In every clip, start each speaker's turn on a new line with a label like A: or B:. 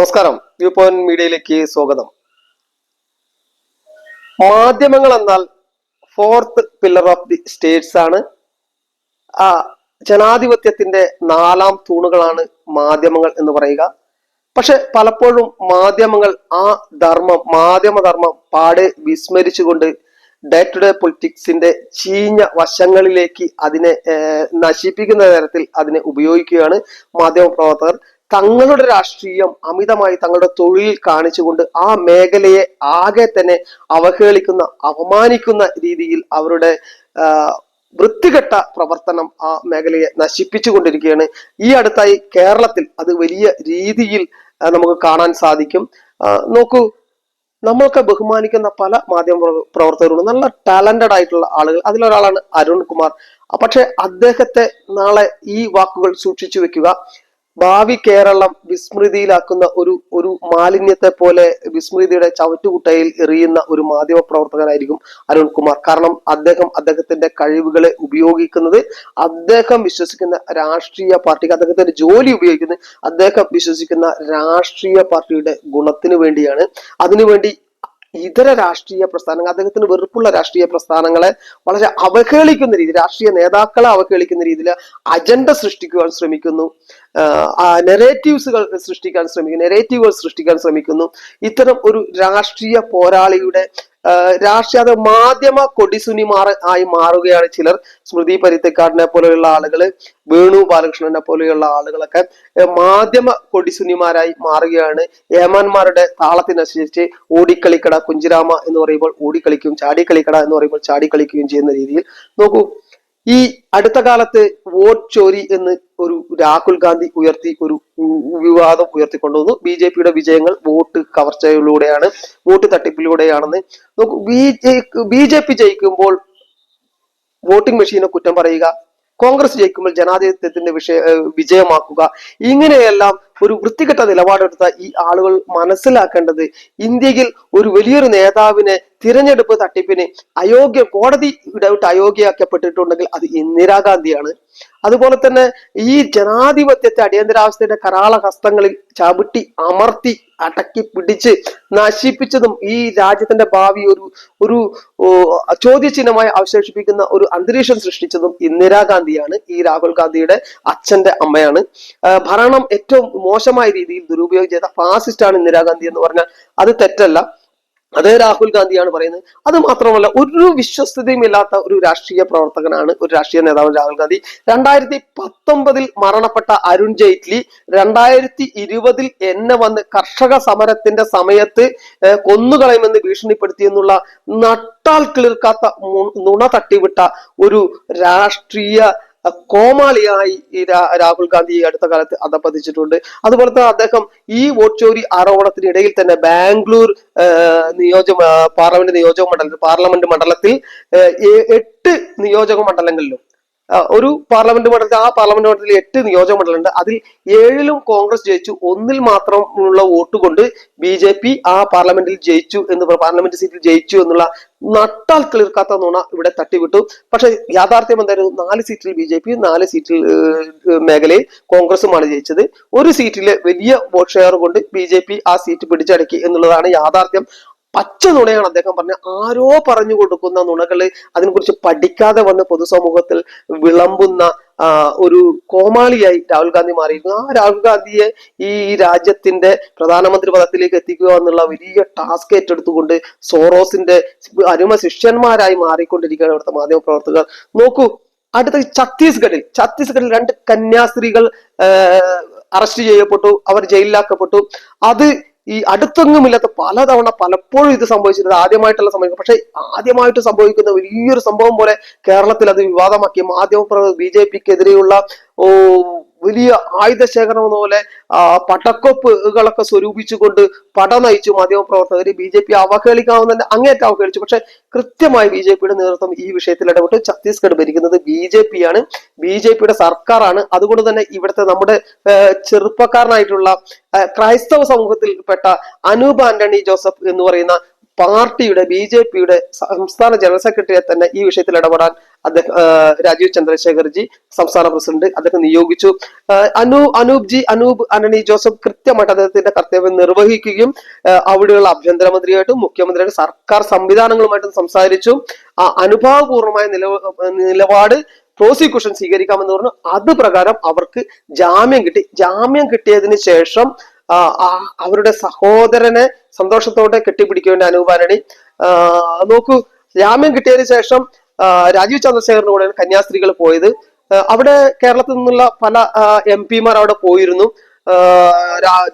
A: നമസ്കാരം. View point മീഡിയയിലേക്ക് സ്വാഗതം. മാധ്യമങ്ങൾ എന്നാൽ fourth pillar of the states ആണ്. ആ ജനാധിപത്യത്തിന്റെ നാലാം തൂണുകളാണ് മാധ്യമങ്ങൾ എന്ന് പറയുക. പക്ഷെ പലപ്പോഴും മാധ്യമങ്ങൾ ആ ധർമ്മം മാധ്യമധർമ്മം പാടെ വിസ്മരിച്ചുകൊണ്ട് ഡേ ടു ഡേ പൊളിറ്റിക്സിന്റെ ചീഞ്ഞ വശങ്ങളിലേക്ക് അതിനെ നശിപ്പിക്കുന്ന തരത്തിൽ അതിനെ ഉപയോഗിക്കുകയാണ് മാധ്യമപ്രവർത്തകർ തങ്ങളുടെ രാഷ്ട്രീയം അമിതമായി തങ്ങളുടെ തൊഴിൽ കാണിച്ചുകൊണ്ട് ആ മേഖലയെ ആകെ തന്നെ അവഹേളിക്കുന്ന അപമാനിക്കുന്ന രീതിയിൽ അവരുടെ വൃത്തികെട്ട പ്രവർത്തനം ആ മേഖലയെ നശിപ്പിച്ചുകൊണ്ടിരിക്കുകയാണ്. ഈ അടുത്തായി കേരളത്തിൽ അത് വലിയ രീതിയിൽ നമുക്ക് കാണാൻ സാധിക്കും. നോക്കൂ നമ്മൾക്ക് ബഹുമാനിക്കുന്ന പല മാധ്യമ പ്രവർത്തകരുണ്ട് നല്ല ടാലന്റഡ് ആയിട്ടുള്ള ആളുകൾ. അതിലൊരാളാണ് അരുൺ കുമാർ പക്ഷെ അദ്ദേഹത്തെ നാളെ ഈ വാക്കുകൾ സൂക്ഷിച്ചു വെക്കുക. ഭാവി കേരളം വിസ്മൃതിയിലാക്കുന്ന ഒരു ഒരു മാലിന്യത്തെ പോലെ വിസ്മൃതിയുടെ ചവറ്റുകുട്ടയിൽ എറിയുന്ന ഒരു മാധ്യമ പ്രവർത്തകനായിരിക്കും അരുൺകുമാർ. കാരണം അദ്ദേഹം അദ്ദേഹത്തിന്റെ കഴിവുകളെ ഉപയോഗിക്കുന്നത് അദ്ദേഹം വിശ്വസിക്കുന്ന രാഷ്ട്രീയ പാർട്ടിക്ക് അദ്ദേഹത്തിന്റെ ജോലി ഉപയോഗിക്കുന്നത് അദ്ദേഹം വിശ്വസിക്കുന്ന രാഷ്ട്രീയ പാർട്ടിയുടെ ഗുണത്തിന് വേണ്ടിയാണ്. അതിനുവേണ്ടി ഇതര രാഷ്ട്രീയ പ്രസ്ഥാനങ്ങൾ അദ്ദേഹത്തിന് വെറുപ്പുള്ള രാഷ്ട്രീയ പ്രസ്ഥാനങ്ങളെ വളരെ അവഹേളിക്കുന്ന രീതിയിൽ രാഷ്ട്രീയ നേതാക്കളെ അവഹേളിക്കുന്ന രീതിയിൽ അജണ്ട സൃഷ്ടിക്കുവാൻ ശ്രമിക്കുന്നു. നെറേറ്റീവ്സുകൾ സൃഷ്ടിക്കാൻ ശ്രമിക്കുന്നു നെറേറ്റീവുകൾ സൃഷ്ടിക്കാൻ ശ്രമിക്കുന്നു. ഇത്തരം ഒരു രാഷ്ട്രീയ പോരാളിയുടെ രാഷ്ട്രീയ അത് മാധ്യമ കൊടിസുനി മാറ ആയി മാറുകയാണ് ചിലർ. സ്മൃതി പരിത്തക്കാടിനെ പോലെയുള്ള ആളുകൾ വേണു ബാലകൃഷ്ണനെ പോലെയുള്ള ആളുകളൊക്കെ മാധ്യമ കൊടിസുനിമാരായി മാറുകയാണ്. ഏമാന്മാരുടെ താളത്തിനനുസരിച്ച് ഓടിക്കളിക്കട കുഞ്ചിരാമ എന്ന് പറയുമ്പോൾ ഓടിക്കളിക്കും ചാടിക്കളിക്കട എന്ന് പറയുമ്പോൾ ചാടിക്കളിക്കുകയും ചെയ്യുന്ന രീതിയിൽ. നോക്കൂ ഈ അടുത്ത കാലത്ത് വോട്ട് ചോരി എന്ന് ഒരു രാഹുൽ ഗാന്ധി ഉയർത്തി ഒരു വിവാദം ഉയർത്തിക്കൊണ്ടുവന്നു ബി ജെ പിയുടെ വിജയങ്ങൾ വോട്ട് കവർച്ചയിലൂടെയാണ് വോട്ട് തട്ടിപ്പിലൂടെയാണെന്ന് ബി ജെ പി ജയിക്കുമ്പോൾ വോട്ടിംഗ് മെഷീനെ കുറ്റം പറയുക കോൺഗ്രസ് ജയിക്കുമ്പോൾ ജനാധിപത്യത്തിന്റെ വിഷയ വിജയമാക്കുക ഇങ്ങനെയെല്ലാം ഒരു വൃത്തികെട്ട നിലപാടെടുത്ത ഈ ആളുകൾ മനസ്സിലാക്കേണ്ടത് ഇന്ത്യയിൽ ഒരു വലിയൊരു നേതാവിനെ തിരഞ്ഞെടുപ്പ് തട്ടിപ്പിന് അയോഗ്യ കോടതി ഇടവിട്ട് അയോഗ്യയാക്കപ്പെട്ടിട്ടുണ്ടെങ്കിൽ അത് ഇന്ദിരാഗാന്ധിയാണ്. അതുപോലെ തന്നെ ഈ ജനാധിപത്യത്തെ അടിയന്തരാവസ്ഥയുടെ കരാള ഹസ്തങ്ങളിൽ ചവിട്ടി അമർത്തി അടക്കി പിടിച്ച് നശിപ്പിച്ചതും ഈ രാജ്യത്തിന്റെ ഭാവി ഒരു ഒരു ചോദ്യചിഹ്നമായി അവശേഷിപ്പിക്കുന്ന ഒരു അന്തരീക്ഷം സൃഷ്ടിച്ചതും ഇന്ദിരാഗാന്ധിയാണ്. ഈ രാഹുൽ ഗാന്ധിയുടെ അച്ഛന്റെ അമ്മയാണ്. ഭരണം ഏറ്റവും മോശമായ രീതിയിൽ ദുരുപയോഗം ചെയ്ത ഫാസിസ്റ്റ് ആണ് ഇന്ദിരാഗാന്ധി എന്ന് പറഞ്ഞാൽ അത് തെറ്റല്ല. അതേ രാഹുൽ ഗാന്ധിയാണ് പറയുന്നത്. അത് മാത്രമല്ല ഒരു വിശ്വസ്തതയും ഇല്ലാത്ത ഒരു രാഷ്ട്രീയ പ്രവർത്തകനാണ് ഒരു രാഷ്ട്രീയ നേതാവ് രാഹുൽ ഗാന്ധി. രണ്ടായിരത്തി പത്തൊമ്പതിൽ മരണപ്പെട്ട അരുൺ ജെയ്റ്റ്ലി രണ്ടായിരത്തി ഇരുപതിൽ എന്നെ വന്ന് കർഷക സമരത്തിന്റെ സമയത്ത് കൊന്നുകളയുമെന്ന് ഭീഷണിപ്പെടുത്തി എന്നുള്ള നട്ടാൽ കിളിർക്കാത്ത നുണ തട്ടിവിട്ട ഒരു രാഷ്ട്രീയ കോമാളിയായി ഈ രാഹുൽ ഗാന്ധി അടുത്ത കാലത്ത് അധപ്പതിച്ചിട്ടുണ്ട് അതുപോലെ തന്നെ അദ്ദേഹം ഈ വോട്ട് ചോരി ആരോപണത്തിനിടയിൽ തന്നെ ബാംഗ്ലൂർ നിയോജക പാർലമെന്റ് നിയോജക മണ്ഡലത്തിൽ പാർലമെന്റ് മണ്ഡലത്തിൽ എട്ട് നിയോജക മണ്ഡലങ്ങളിലും ഒരു പാർലമെന്റ് മണ്ഡലത്തിൽ ആ പാർലമെന്റ് മണ്ഡലത്തിൽ എട്ട് നിയോജക മണ്ഡലമുണ്ട്. അതിൽ ഏഴിലും കോൺഗ്രസ് ജയിച്ചു. ഒന്നിൽ മാത്രമുള്ള വോട്ട് കൊണ്ട് ബി ജെ പി ആ പാർലമെന്റിൽ ജയിച്ചു എന്ന് പാർലമെന്റ് സീറ്റിൽ ജയിച്ചു എന്നുള്ള നട്ടാൽ കിളിർക്കാത്ത നുണ ഇവിടെ തട്ടിവിട്ടു. പക്ഷെ യാഥാർത്ഥ്യം എന്തായിരുന്നു? നാല് സീറ്റിൽ ബി ജെ പി നാല് സീറ്റിൽ മേഖലയിൽ കോൺഗ്രസുമാണ് ജയിച്ചത്. ഒരു സീറ്റിൽ വലിയ വോട്ട് ഷെയർ കൊണ്ട് ബി ജെ പി ആ സീറ്റ് പിടിച്ചടക്കി എന്നുള്ളതാണ് യാഥാർത്ഥ്യം. പച്ച നുണയാണ് അദ്ദേഹം പറഞ്ഞ ആരോ പറഞ്ഞു കൊടുക്കുന്ന നുണകൾ അതിനെക്കുറിച്ച് പഠിക്കാതെ വന്ന് പൊതുസമൂഹത്തിൽ വിളമ്പുന്ന ഒരു കോമാളിയായി രാഹുൽ ഗാന്ധി മാറിയിരുന്നു. ആ രാഹുൽ ഗാന്ധിയെ ഈ രാജ്യത്തിന്റെ പ്രധാനമന്ത്രി പദത്തിലേക്ക് എത്തിക്കുക എന്നുള്ള വലിയ ടാസ്ക് ഏറ്റെടുത്തുകൊണ്ട് സോറോസിന്റെ അരുമ ശിഷ്യന്മാരായി മാറിക്കൊണ്ടിരിക്കുകയാണ് ഇവിടുത്തെ മാധ്യമ പ്രവർത്തകർ നോക്കൂ അടുത്ത ഛത്തീസ്ഗഡിൽ ഛത്തീസ്ഗഡിൽ രണ്ട് കന്യാസ്ത്രീകൾ അറസ്റ്റ് ചെയ്യപ്പെട്ടു അവർ ജയിലിലാക്കപ്പെട്ടു. അത് ഈ അടുത്തൊന്നുമില്ലാത്ത പലതവണ പലപ്പോഴും ഇത് സംഭവിച്ചിട്ടുണ്ട്. ആദ്യമായിട്ടുള്ള സംഭവിക്കും പക്ഷെ ആദ്യമായിട്ട് സംഭവിക്കുന്ന വലിയൊരു സംഭവം പോലെ കേരളത്തിൽ അത് വിവാദമാക്കി മാധ്യമ ബി ജെ ഓ വലിയ ആയുധ എന്ന പോലെ പടക്കൊപ്പുകളൊക്കെ സ്വരൂപിച്ചുകൊണ്ട് പട നയിച്ചു മാധ്യമപ്രവർത്തകർ ബി ജെ പി അവഹേളിക്കാവുന്ന അങ്ങേറ്റം അവഹേളിച്ചു. പക്ഷെ കൃത്യമായി ബി ജെ പിയുടെ നേതൃത്വം ഈ വിഷയത്തിൽ ഇടപെട്ട് ഛത്തീസ്ഗഡ് ഭരിക്കുന്നത് ബി ജെ പി ആണ് ബി ജെ പിയുടെ സർക്കാരാണ്. അതുകൊണ്ട് തന്നെ ഇവിടുത്തെ നമ്മുടെ ചെറുപ്പക്കാരനായിട്ടുള്ള ക്രൈസ്തവ സമൂഹത്തിൽപ്പെട്ട അനൂപ് ആന്റണി ജോസഫ് എന്ന് പറയുന്ന പാർട്ടിയുടെ ബി ജെ പിയുടെ സംസ്ഥാന ജനറൽ സെക്രട്ടറിയെ തന്നെ ഈ വിഷയത്തിൽ ഇടപെടാൻ അദ്ദേഹം രാജീവ് ചന്ദ്രശേഖർജി സംസ്ഥാന പ്രസിഡന്റ് അദ്ദേഹം നിയോഗിച്ചു. അനു അനൂ അനൂപ് ജി അനൂപ് അനണി ജോസഫ് കൃത്യമായിട്ട് അദ്ദേഹത്തിന്റെ കർത്തവ്യം നിർവഹിക്കുകയും അവിടെയുള്ള ആഭ്യന്തരമന്ത്രിയായിട്ടും മുഖ്യമന്ത്രിയായിട്ടും സർക്കാർ സംവിധാനങ്ങളുമായിട്ടും സംസാരിച്ചു. ആ അനുഭാവപൂർവമായ നിലവ നിലപാട് പ്രോസിക്യൂഷൻ സ്വീകരിക്കാമെന്ന് പറഞ്ഞു. അത് പ്രകാരം അവർക്ക് ജാമ്യം കിട്ടി. ജാമ്യം കിട്ടിയതിന് ശേഷം അവരുടെ സഹോദരനെ സന്തോഷത്തോടെ കെട്ടിപ്പിടിക്കേണ്ട അനൂപാരണി നോക്കൂ ജാമ്യം കിട്ടിയതിനു ശേഷം രാജീവ് ചന്ദ്രശേഖറിന്റെ കൂടെയാണ് കന്യാസ്ത്രീകൾ പോയത്. അവിടെ കേരളത്തിൽ നിന്നുള്ള പല എം പിമാർ അവിടെ പോയിരുന്നു.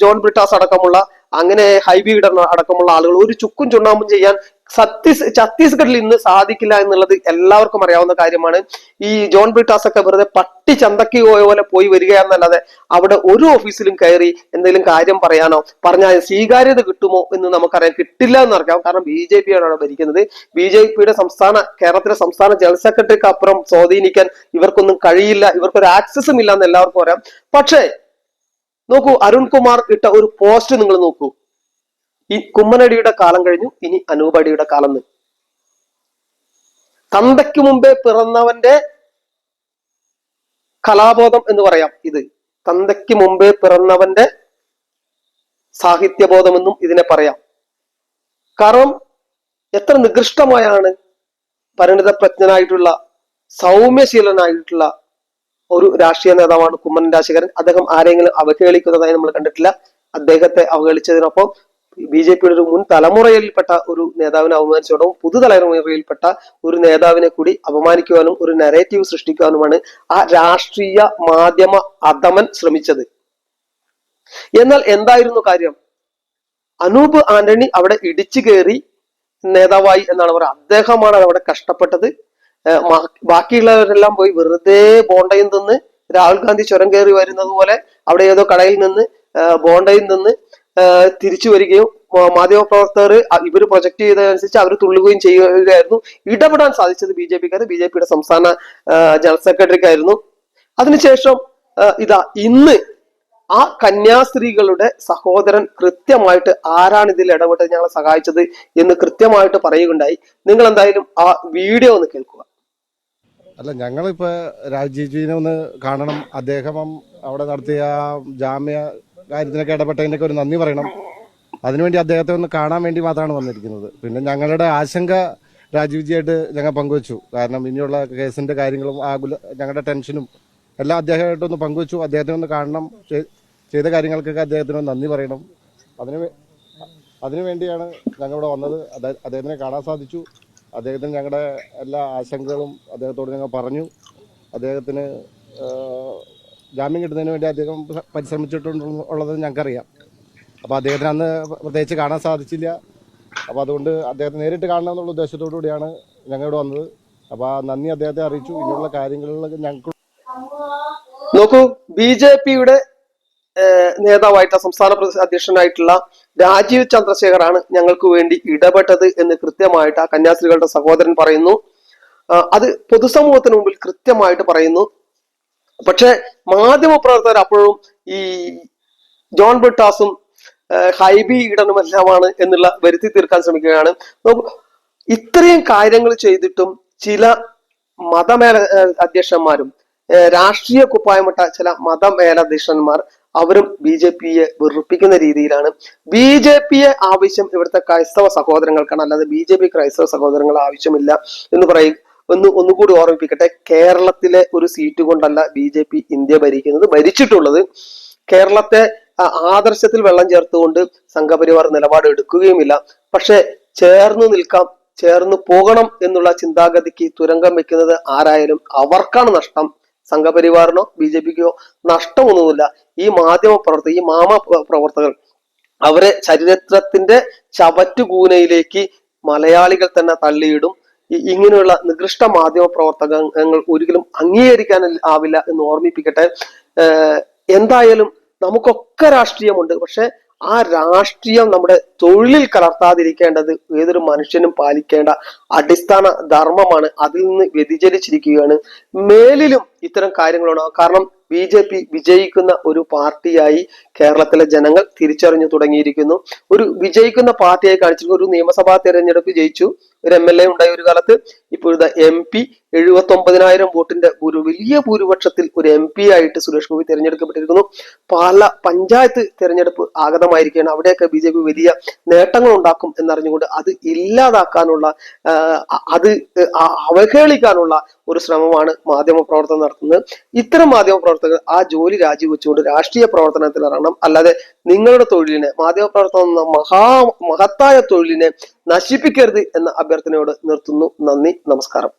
A: ജോൺ ബ്രിട്ടാസ് അടക്കമുള്ള അങ്ങനെ ഹൈബി ഇടർ അടക്കമുള്ള ആളുകൾ ഒരു ചുക്കും ചുണ്ണാമ്പും ചെയ്യാൻ ഛത്തീസ് ഛത്തീസ്ഗഡിൽ ഇന്ന് സാധിക്കില്ല എന്നുള്ളത് എല്ലാവർക്കും അറിയാവുന്ന കാര്യമാണ്. ഈ ജോൺ ബ്രിട്ടാസ് ഒക്കെ വെറുതെ പട്ടി ചന്തക്കി പോയ പോലെ പോയി വരികയാണെന്നല്ലാതെ അവിടെ ഒരു ഓഫീസിലും കയറി എന്തെങ്കിലും കാര്യം പറയാനോ പറഞ്ഞാൽ സ്വീകാര്യത കിട്ടുമോ എന്ന് നമുക്കറിയാം കിട്ടില്ല എന്നറിയാം. കാരണം ബി ജെ പി ആണ് അവിടെ ഭരിക്കുന്നത്. ബി ജെ പിയുടെ സംസ്ഥാന കേരളത്തിലെ സംസ്ഥാന ജനറൽ സെക്രട്ടറിക്ക് അപ്പുറം സ്വാധീനിക്കാൻ ഇവർക്കൊന്നും കഴിയില്ല. ഇവർക്കൊരു ആക്സസും ഇല്ല എന്ന് എല്ലാവർക്കും അറിയാം. പക്ഷേ നോക്കൂ അരുൺകുമാർ ഇട്ട ഒരു പോസ്റ്റ് നിങ്ങൾ നോക്കൂ. ഈ കുമ്മനടിയുടെ കാലം കഴിഞ്ഞു ഇനി അനൂപടിയുടെ കാലം തന്തയ്ക്ക് മുമ്പേ പിറന്നവന്റെ കലാബോധം എന്ന് പറയാം ഇത്. തന്തയ്ക്ക് മുമ്പേ പിറന്നവന്റെ സാഹിത്യബോധമെന്നും ഇതിനെ പറയാം. കാരണം എത്ര നികൃഷ്ടമായാണ് പരിണിതപ്രജ്ഞനായിട്ടുള്ള സൗമ്യശീലനായിട്ടുള്ള ഒരു രാഷ്ട്രീയ നേതാവാണ് കുമ്മൻ രാശികരൻ അദ്ദേഹം ആരെങ്കിലും അവഹേളിക്കുന്നതായി നമ്മൾ കണ്ടിട്ടില്ല. അദ്ദേഹത്തെ അവഹേളിച്ചതിനൊപ്പം ബി ജെ പിയുടെ ഒരു മുൻ തലമുറയിൽപ്പെട്ട ഒരു നേതാവിനെ അവമാനിച്ചോടും പുതുതലമുറയിൽപ്പെട്ട ഒരു നേതാവിനെ കൂടി അപമാനിക്കുവാനും ഒരു നെറേറ്റീവ് സൃഷ്ടിക്കുവാനുമാണ് ആ രാഷ്ട്രീയ മാധ്യമ അധമൻ ശ്രമിച്ചത്. എന്നാൽ എന്തായിരുന്നു കാര്യം? അനൂപ് ആന്റണി അവിടെ ഇടിച്ചു കയറി നേതാവായി എന്നാണ് പറയുക അദ്ദേഹമാണ് അവിടെ കഷ്ടപ്പെട്ടത്. ബാക്കിയുള്ളവരെല്ലാം പോയി വെറുതെ ബോണ്ടയിൽ നിന്ന് രാഹുൽ ഗാന്ധി ചുരം കയറി വരുന്നത് പോലെ അവിടെ ഏതോ കടയിൽ നിന്ന് ബോണ്ടയിൽ നിന്ന് തിരിച്ചു വരികയും മാധ്യമ മാധ്യമപ്രവർത്തകർ ഇവർ പ്രൊജക്ട് ചെയ്തതനുസരിച്ച് അവർ തുള്ളുകയും ചെയ്യുകയായിരുന്നു. ഇടപെടാൻ സാധിച്ചത് ബി ജെ പിക്കാർ ബി ജെ പിയുടെ സംസ്ഥാന ജനറൽ സെക്രട്ടറിക്കായിരുന്നു. അതിനുശേഷം ഇതാ ഇന്ന് ആ കന്യാസ്ത്രീകളുടെ സഹോദരൻ കൃത്യമായിട്ട് ആരാണ് ഇതിൽ ഇടപെട്ട് ഞങ്ങളെ സഹായിച്ചത് എന്ന് കൃത്യമായിട്ട് പറയുകയുണ്ടായി. നിങ്ങൾ എന്തായാലും ആ വീഡിയോ ഒന്ന് കേൾക്കുക.
B: അല്ല ഞങ്ങളിപ്പോ രാജീവ് ഒന്ന് കാണണം. അദ്ദേഹം അവിടെ നടത്തിയ ജാമ്യ കാര്യത്തിനൊക്കെ ഇടപെട്ടതിന്റെയൊക്കെ ഒരു നന്ദി പറയണം. അതിനുവേണ്ടി അദ്ദേഹത്തെ ഒന്ന് കാണാൻ വേണ്ടി മാത്രമാണ് വന്നിരിക്കുന്നത്. പിന്നെ ഞങ്ങളുടെ ആശങ്ക രാജീവ്ജിയായിട്ട് ഞങ്ങൾ പങ്കുവച്ചു. കാരണം ഇനിയുള്ള കേസിന്റെ കാര്യങ്ങളും ആകുല ഞങ്ങളുടെ ടെൻഷനും എല്ലാം അദ്ദേഹമായിട്ട് ഒന്ന് പങ്കുവച്ചു. അദ്ദേഹത്തിനെ ഒന്ന് കാണണം. ചെയ്ത കാര്യങ്ങൾക്കൊക്കെ അദ്ദേഹത്തിന് ഒന്ന് നന്ദി പറയണം. അതിന് അതിനുവേണ്ടിയാണ് ഇവിടെ വന്നത്. അദ്ദേഹത്തിനെ കാണാൻ സാധിച്ചു. അദ്ദേഹത്തിന് ഞങ്ങളുടെ എല്ലാ ആശങ്കകളും അദ്ദേഹത്തോട് ഞങ്ങൾ പറഞ്ഞു. അദ്ദേഹത്തിന് ജാമ്യം കിട്ടുന്നതിന് വേണ്ടി അദ്ദേഹം പരിശ്രമിച്ചിട്ടുള്ളത് ഞങ്ങൾക്കറിയാം. അപ്പോൾ അദ്ദേഹത്തിന് അന്ന് പ്രത്യേകിച്ച് കാണാൻ സാധിച്ചില്ല. അപ്പോൾ അതുകൊണ്ട് അദ്ദേഹത്തെ നേരിട്ട് കാണണം എന്നുള്ള ഉദ്ദേശത്തോടു കൂടിയാണ് ഞങ്ങൾ ഇവിടെ വന്നത്. അപ്പോൾ നന്ദി അദ്ദേഹത്തെ അറിയിച്ചു. ഇനിയുള്ള കാര്യങ്ങളിൽ ഞങ്ങൾക്ക്
A: നോക്കൂ ബി ജെ പിയുടെ നേതാവായിട്ടുള്ള സംസ്ഥാന അധ്യക്ഷനായിട്ടുള്ള രാജീവ് ചന്ദ്രശേഖറാണ് ഞങ്ങൾക്ക് വേണ്ടി ഇടപെട്ടത് എന്ന് കൃത്യമായിട്ട് ആ കന്യാസ്ത്രീകളുടെ സഹോദരൻ പറയുന്നു. അത് പൊതുസമൂഹത്തിന് മുമ്പിൽ കൃത്യമായിട്ട് പറയുന്നു. പക്ഷെ മാധ്യമ പ്രവർത്തകർ അപ്പോഴും ഈ ജോൺ ബ്രിട്ടാസും ഹൈബി ഇടനും എല്ലാമാണ് എന്നുള്ള വരുത്തി തീർക്കാൻ ശ്രമിക്കുകയാണ്. ഇത്രയും കാര്യങ്ങൾ ചെയ്തിട്ടും ചില മതമേല അധ്യക്ഷന്മാരും രാഷ്ട്രീയ കുപ്പായമിട്ട ചില മതമേലധ്യക്ഷന്മാർ അവരും ബി ജെ പിയെ വെറുപ്പിക്കുന്ന രീതിയിലാണ്. ബി ജെ പിയെ ആവശ്യം ഇവിടുത്തെ ക്രൈസ്തവ സഹോദരങ്ങൾക്കാണ്. അല്ലാതെ ബി ജെ പി ക്രൈസ്തവ സഹോദരങ്ങൾ ആവശ്യമില്ല എന്ന് പറയും. ഒന്ന് ഒന്നുകൂടി ഓർമ്മിപ്പിക്കട്ടെ കേരളത്തിലെ ഒരു സീറ്റ് കൊണ്ടല്ല ബി ജെ പി ഇന്ത്യ ഭരിക്കുന്നത് ഭരിച്ചിട്ടുള്ളത് കേരളത്തെ ആദർശത്തിൽ വെള്ളം ചേർത്തുകൊണ്ട് സംഘപരിവാർ നിലപാട് എടുക്കുകയുമില്ല. പക്ഷെ ചേർന്ന് നിൽക്കാം ചേർന്ന് പോകണം എന്നുള്ള ചിന്താഗതിക്ക് തുരങ്കം വെക്കുന്നത് ആരായാലും അവർക്കാണ് നഷ്ടം. സംഘപരിവാറിനോ ബി ജെ പിക്കോ നഷ്ടമൊന്നുമില്ല. ഈ മാധ്യമ പ്രവർത്തകർ ഈ മാമ പ്രവർത്തകർ അവരെ ചരിത്രത്തിന്റെ ചവറ്റുകൂനയിലേക്ക് മലയാളികൾ തന്നെ തള്ളിയിടും. ഇങ്ങനെയുള്ള നികൃഷ്ട മാധ്യമ പ്രവർത്തകങ്ങൾ ഒരിക്കലും അംഗീകരിക്കാൻ ആവില്ല എന്ന് ഓർമ്മിപ്പിക്കട്ടെ. എന്തായാലും നമുക്കൊക്കെ രാഷ്ട്രീയമുണ്ട്. പക്ഷെ ആ രാഷ്ട്രീയം നമ്മുടെ തൊഴിലിൽ കലർത്താതിരിക്കേണ്ടത് ഏതൊരു മനുഷ്യനും പാലിക്കേണ്ട അടിസ്ഥാന ധർമ്മമാണ്. അതിൽ നിന്ന് വ്യതിചലിച്ചിരിക്കുകയാണ്. മേലിലും ഇത്തരം കാര്യങ്ങളാണ്. കാരണം ബി ജെ പി വിജയിക്കുന്ന ഒരു പാർട്ടിയായി കേരളത്തിലെ ജനങ്ങൾ തിരിച്ചറിഞ്ഞു തുടങ്ങിയിരിക്കുന്നു. ഒരു വിജയിക്കുന്ന പാർട്ടിയായി കാണിച്ചിരിക്കുന്നു ഒരു നിയമസഭാ തെരഞ്ഞെടുപ്പ് ജയിച്ചു. ഒരു എം എൽ എ ഉണ്ടായ ഒരു കാലത്ത് ഇപ്പോഴത്തെ എം പി എഴുപത്തി ഒമ്പതിനായിരം വോട്ടിന്റെ ഒരു വലിയ ഭൂരിപക്ഷത്തിൽ ഒരു എം പി ആയിട്ട് സുരേഷ് ഗോപി തിരഞ്ഞെടുക്കപ്പെട്ടിരിക്കുന്നു പല പഞ്ചായത്ത് തിരഞ്ഞെടുപ്പ് ആഗതമായിരിക്കുകയാണ്. അവിടെയൊക്കെ ബി ജെ പി വലിയ നേട്ടങ്ങൾ ഉണ്ടാക്കും എന്നറിഞ്ഞുകൊണ്ട് അത് ഇല്ലാതാക്കാനുള്ള അത് അവഹേളിക്കാനുള്ള ഒരു ശ്രമമാണ് മാധ്യമ പ്രവർത്തനം നടത്തുന്നത്. ഇത്തരം മാധ്യമ പ്രവർത്തകർ ആ ജോലി രാജിവെച്ചുകൊണ്ട് രാഷ്ട്രീയ പ്രവർത്തനത്തിൽ ഇറങ്ങണം. അല്ലാതെ നിങ്ങളുടെ തൊഴിലിനെ മാധ്യമ പ്രവർത്തനം എന്ന മഹാ മഹത്തായ തൊഴിലിനെ നശിപ്പിക്കരുത് എന്ന അഭ്യർത്ഥനയോട് നിർത്തുന്നു. നന്ദി നമസ്കാരം.